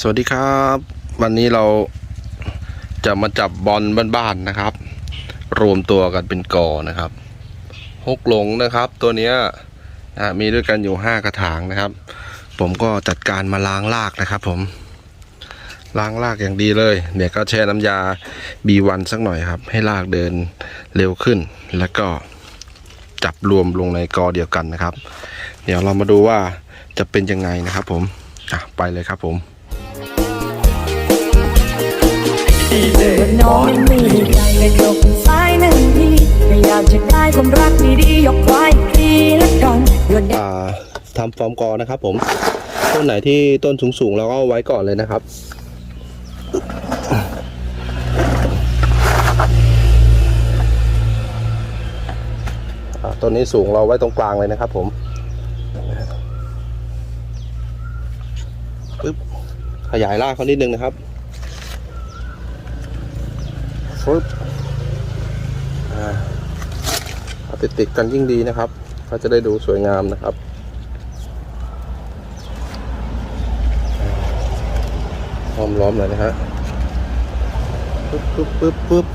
สวัสดีครับ วันนี้เราจะมาจับบอลบ้านๆนะครับ รวมตัวกันเป็นกอนะครับฮกหลงนะครับ ตัวเนี้ยนะมีด้วยกันอยู่ห้ากระถางนะครับ ผมก็จัดการมาล้างรากนะครับ ผมล้างรากอย่างดีเลยเดี๋ยวก็แช่น้ำยา B1 สักหน่อยครับ ให้รากเดินเร็วขึ้น แล้วก็จับรวมลงในกอเดียวกันนะครับ เดี๋ยวเรามาดูว่าจะเป็นยังไงนะครับ ผมไปเลยครับผม ทำฟอร์มกอนะครับ ผมต้นไหนที่ต้นสูงๆเราก็ไว้ก่อนเลยนะครับต้นนี้สูงเราไว้ตรงกลางเลยนะครับ ผมปึ๊บขยายรากเขานิดนึงนะครับปึ๊บอ่าเอาติดกันยิ่งดีนะครับก็จะได้ดูสวยงามนะครับ อมล้อมเลยนะฮะปึ๊บปึ๊บปึ๊บปึ๊บ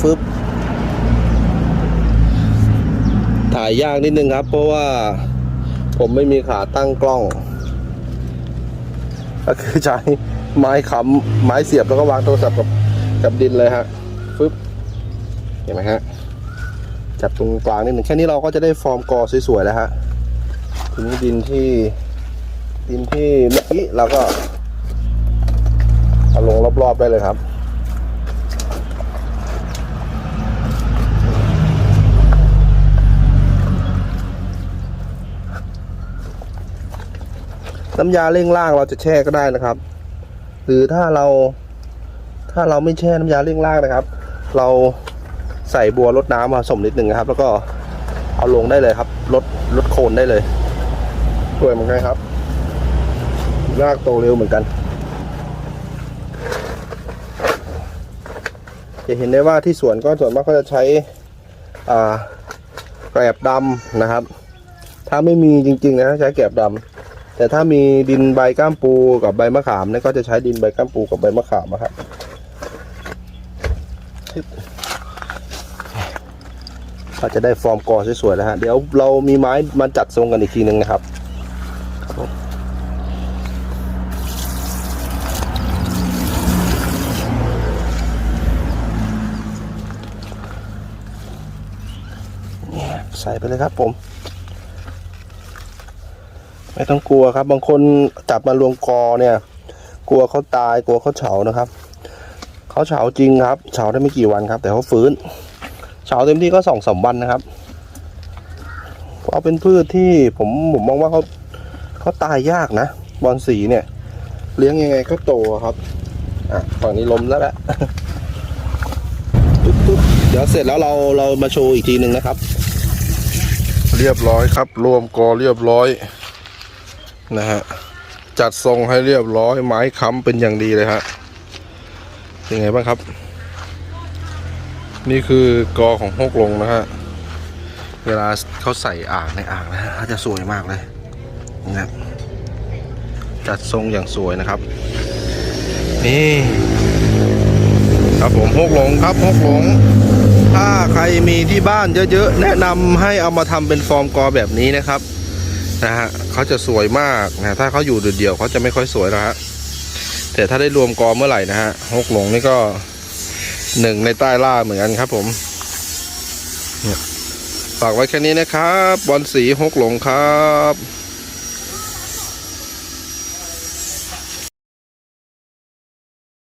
ฟึบถ่ายยากนิดนึงครับ เพราะว่าผมไม่มีขาตั้งกล้อง ก็คือใช้ไม้ค้ำไม้เสียบแล้วก็วางโทรศัพท์กับกับดินเลยฮะฟึบเห็นไหมฮะ จับตรงกลางนิดหนึ่งแค่นี้เราก็จะได้ฟอร์มกอสวยๆแล้วฮะทีนี้ดินที่ดินที่เมื่อกี้เราก็เอาลงรอบๆได้เลยครับน้ำยาเร่งล่างเราจะแช่ก็ได้นะครับ หรือถ้าเราถ้าเราไม่แช่น้ำยาเร่งล่างนะครับ เรา ใส่บัวรดน้ำมาสมนิดหนึ่งนะครับ แล้วก็เอาลงได้เลยครับลดลดโคนได้เลยสวยเหมือนกันครับรากโตเร็วเหมือนกัน จะเห็นได้ว่าที่สวนก็ส่วนมากก็จะใช้แกลบดำนะครับ ถ้าไม่มีจริงๆนะใช้แกลบดำแต่ถ้ามีดินใบก้ามปูกับใบมะขามเนี่ยก็จะใช้ดินใบก้ามปูกับใบมะขามนะครับ ก็จะได้ฟอร์มกอสวยๆแล้วฮะเดี๋ยวเรามีไม้มาจัดทรงกันอีกทีหนึ่งนะครับครับผมเนี่ยใส่ไปเลยครับผม ไม่ต้องกลัวครับ บางคนจับมารวมกอเนี่ย กลัวเขาตายกลัวเขาเฉานะครับเขาเฉาจริงครับ เฉาได้ไม่กี่วันครับ แต่เขาฟื้น เฉาเต็มที่ก็สองสามวันนะครับเพราะเป็นพืชที่ผมผมมองว่าเขาเขาตายยากนะบอลสีเนี่ย เลี้ยงยังไงก็โตครับอะฝั่งนี้ล้มแล้วแหละปึ๊บเดี๋ยวเสร็จแล้วเราเรามาโชว์อีกทีหนึ่งนะครับ เรียบร้อยครับ รวมกอเรียบร้อยนะฮะจัดทรงให้เรียบร้อยไม้ค้ำเป็นอย่างดีเลยฮะเป็นไงบ้างครับ นี่คือกอของฮกลงนะฮะ เวลาเขาใส่อ่างในอ่างนะฮะเขาจะสวยมากเลยนะจัดทรงอย่างสวยนะครับ นี่ครับผมฮกหลงครับฮกหลงถ้าใครมีที่บ้านเยอะๆ แนะนำให้เอามาทำเป็นฟอร์มกอแบบนี้นะครับนะฮะเขาจะสวยมากนะถ้าเขาอยู่เดี่ยวๆเขาจะไม่ค่อยสวยนะฮะแต่ถ้าได้รวมกอเมื่อไหร่นะฮะฮกหลงนี่ก็ หนึ่งในใต้ล่าเหมือนกันครับผมเนี่ยฝากไว้แค่นี้นะครับบอลสีหกหลงครับ